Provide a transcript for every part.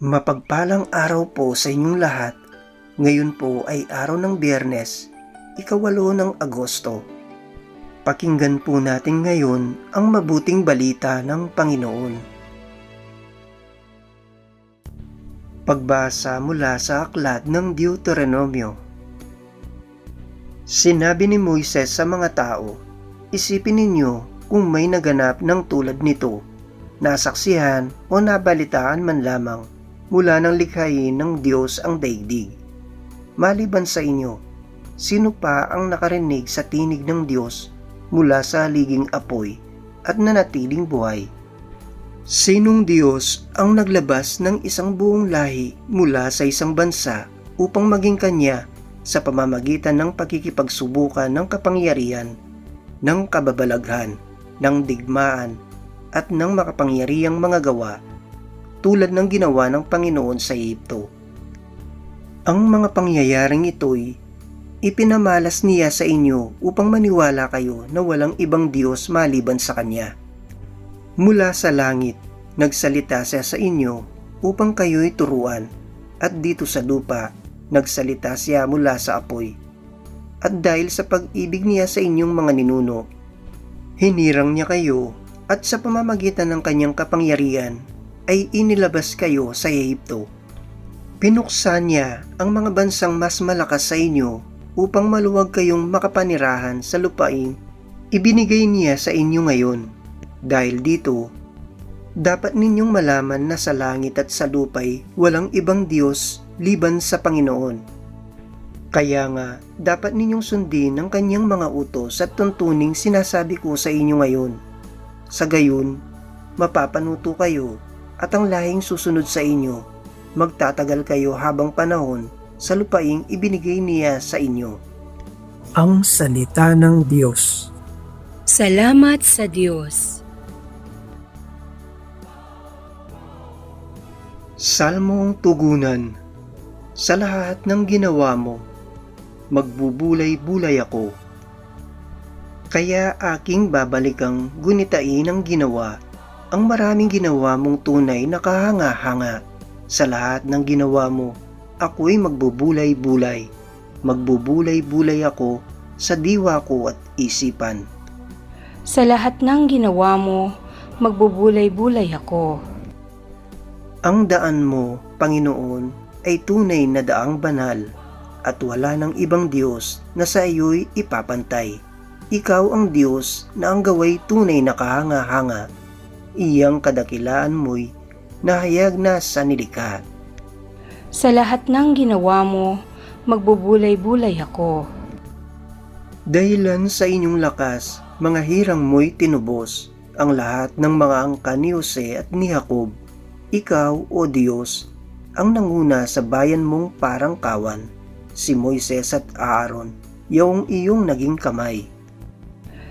Mapagpalang araw po sa inyong lahat. Ngayon po ay araw ng biyernes, ikawalo ng Agosto. Pakinggan po natin ngayon ang mabuting balita ng Panginoon. Pagbasa mula sa aklat ng Deuteronomio. Sinabi ni Moises sa mga tao, Isipin ninyo kung may naganap ng tulad nito, nasaksihan o nabalitaan man lamang mula ng likhain ng Diyos ang daigdig. Maliban sa inyo, sino pa ang nakarinig sa tinig ng Diyos mula sa haliging apoy at nanatiling buhay? Sinong Diyos ang naglabas ng isang buong lahi mula sa isang bansa upang maging kanya sa pamamagitan ng pagkikipagsubukan ng kapangyarihan, ng kababalaghan, ng digmaan, at ng makapangyarihang mga gawa tulad ng ginawa ng Panginoon sa Egypto. Ang mga pangyayaring ito'y ipinamalas niya sa inyo upang maniwala kayo na walang ibang Diyos maliban sa Kanya. Mula sa langit, nagsalita siya sa inyo upang kayo'y turuan at dito sa lupa, nagsalita siya mula sa apoy. At dahil sa pag-ibig niya sa inyong mga ninuno, hinirang niya kayo at sa pamamagitan ng kanyang kapangyarihan ay inilabas kayo sa Egypto. Pinuksan niya ang mga bansang mas malakas sa inyo upang maluwag kayong makapanirahan sa lupain ibinigay niya sa inyo ngayon. Dahil dito, dapat ninyong malaman na sa langit at sa lupay walang ibang Diyos liban sa Panginoon. Kaya nga, dapat ninyong sundin ang kanyang mga utos at tuntuning sinasabi ko sa inyo ngayon. Sa gayon, mapapanuto kayo at ang lahing susunod sa inyo, magtatagal kayo habang panahon sa lupaing ibinigay niya sa inyo. Ang Salita ng Diyos Salamat sa Diyos. Salmong Tugunan Sa lahat ng ginawa mo, magbubulay-bulay ako. Kaya aking babalikang gunitain ang ginawa ang maraming ginawa mong tunay na kahanga-hanga. Sa lahat ng ginawa mo, ako'y magbubulay-bulay. Magbubulay-bulay ako sa diwa ko at isipan. Sa lahat ng ginawa mo, magbubulay-bulay ako. Ang daan mo, Panginoon, ay tunay na daang banal at wala ng ibang Diyos na sa iyo'y ipapantay. Ikaw ang Diyos na ang gaway tunay na kahanga-hanga iyang kadakilaan mo'y nahayag na sa nilikha. Sa lahat ng ginawa mo, magbubulay-bulay ako. Dahilan sa inyong lakas, mga hirang mo'y tinubos, ang lahat ng mga angka ni Jose at ni Jacob. Ikaw, O Diyos, ang nanguna sa bayan mong parang kawan, si Moises at Aaron, yung iyong naging kamay.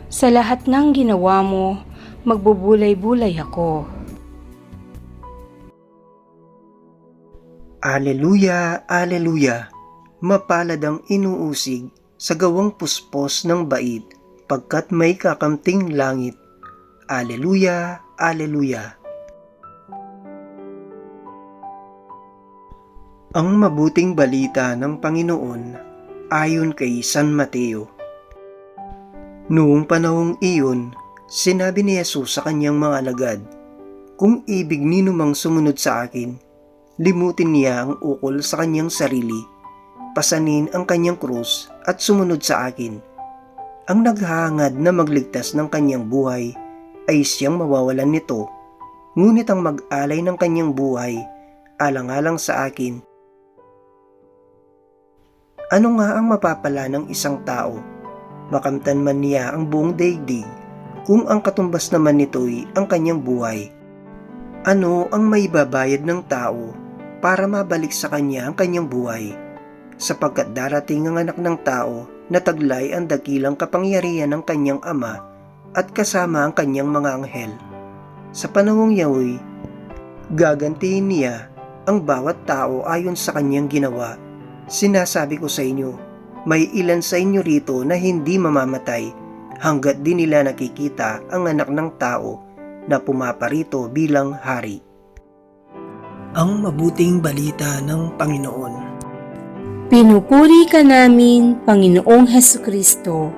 Sa lahat ng ginawa mo, magbubulay-bulay ako. Aleluya, aleluya, mapalad ang inuusig sa gawang puspos ng bait, pagkat may kakamting langit. Aleluya, aleluya. Ang mabuting balita ng Panginoon ayon kay San Mateo. Noong panahong iyon, Sinabi ni Jesus sa kanyang mga alagad, Kung ibig ninumang sumunod sa akin, limutin niya ang ukol sa kanyang sarili, pasanin ang kanyang krus at sumunod sa akin. Ang naghahangad na magligtas ng kanyang buhay ay siyang mawawalan nito, ngunit ang mag-alay ng kanyang buhay alang-alang sa akin. Ano nga ang mapapala ng isang tao? Makamtan man niya ang buong daigdig kung ang katumbas naman nito'y ang kanyang buhay. Ano ang may babayad ng tao para mabalik sa kanya ang kanyang buhay? Sapagkat darating ang anak ng tao na taglay ang dakilang kapangyarihan ng kanyang ama at kasama ang kanyang mga anghel. Sa panahong yaoy, gagantiin niya ang bawat tao ayon sa kanyang ginawa. Sinasabi ko sa inyo, may ilan sa inyo rito na hindi mamamatay hanggat di nila nakikita ang anak ng tao na pumaparito bilang hari. Ang mabuting balita ng Panginoon Pinupuri ka namin, Panginoong Heso Kristo,